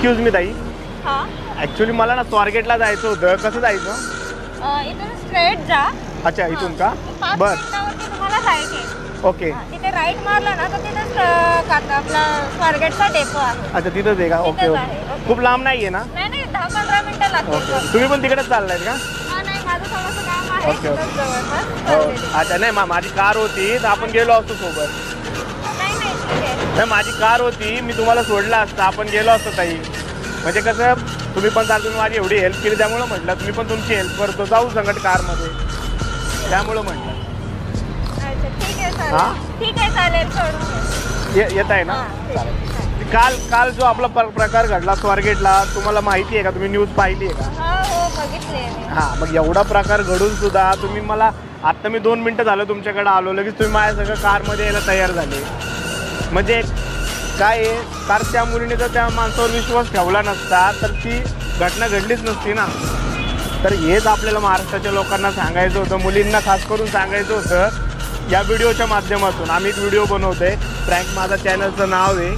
Excuse me ताई. हा? Actually मला ना स्वारगेटला जायचं होतं. कसं जायचं? अ, इथून स्ट्रेट जा. अच्छा इथून का? बर. ओके. तिथे राईट मारलं ना तर तिथेच अ, काका आपला स्वारगेटचा डेपो आहे. अच्छा तिथंच आहे का? ओके तिथंच आहे, ओके. ओके. खूप लांब नाही आहे ना? नाही नाही दहा पंधरा मिनिटं लागतील. ओके. फक्त. तुम्ही पण तिकडेच चाललायत का? हा नाही माझं थोडंसं काम आहे ओके, ओके. तिथंच जवळपास. हो. अच्छा नाही मा- माझी कार होती तर आपण गेलो असतो सोबत. नाही माझी कार होती. मी तुम्हाला सोडलं असतं. आपण गेलो असतो ताई. म्हणजे कसं तुम्ही पण चाल तुम्ही माझी एवढी हेल्प केली. त्यामुळं म्हटलं तुम्ही पण तुमची हेल्प करतो. जाऊ संकट कारमध्ये. त्यामुळं म्हटलं. अच्छा ठीक आहे हा? चालेल ठीक आहे चालेल सोडून ये येत आहे ना. चालेल. काल काल जो आपला प्र- प्रकार घडला स्वारगेटला तुम्हाला माहिती आहे का? तुम्ही न्यूज पाहिली आहे का? हा हो बघितले मी. हां मग एवढा प्रकार घडून सुद्धा तुम्ही मला आत्ता मी दोन मिनटं झालं तुमच्याकडे आलो. लगेच तुम्ही माझ्या सगळं कारमध्ये यायला तयार झाले. म्हणजे काय आहे? कारण त्या मुलीने जर त्या माणसावर विश्वास ठेवला नसता तर ती घटना घडलीच नसती ना. तर हेच आपल्याला महाराष्ट्राच्या लोकांना सांगायचं होतं मुलींना खास करून सांगायचं होतं या व्हिडिओच्या माध्यमातून. आम्ही एक व्हिडिओ बनवतोय. फ्रँक माझा चॅनलचं नाव आहे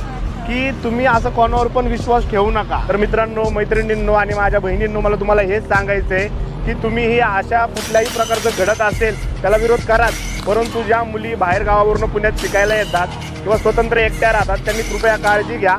की तुम्ही असं कोणावर पण विश्वास ठेवू नका. तर मित्रांनो मैत्रिणींनो आणि माझ्या बहिणींनो मला तुम्हाला हेच सांगायचं आहे की तुम्ही ही अशा कुठल्याही प्रकारचं घडत असेल त्याला विरोध कराच परंतु ज्या मुली बाहेर गावावरून पुण्यात शिकायला येतात किंवा स्वतंत्र एकट्या राहतात त्यांनी कृपया काळजी घ्या.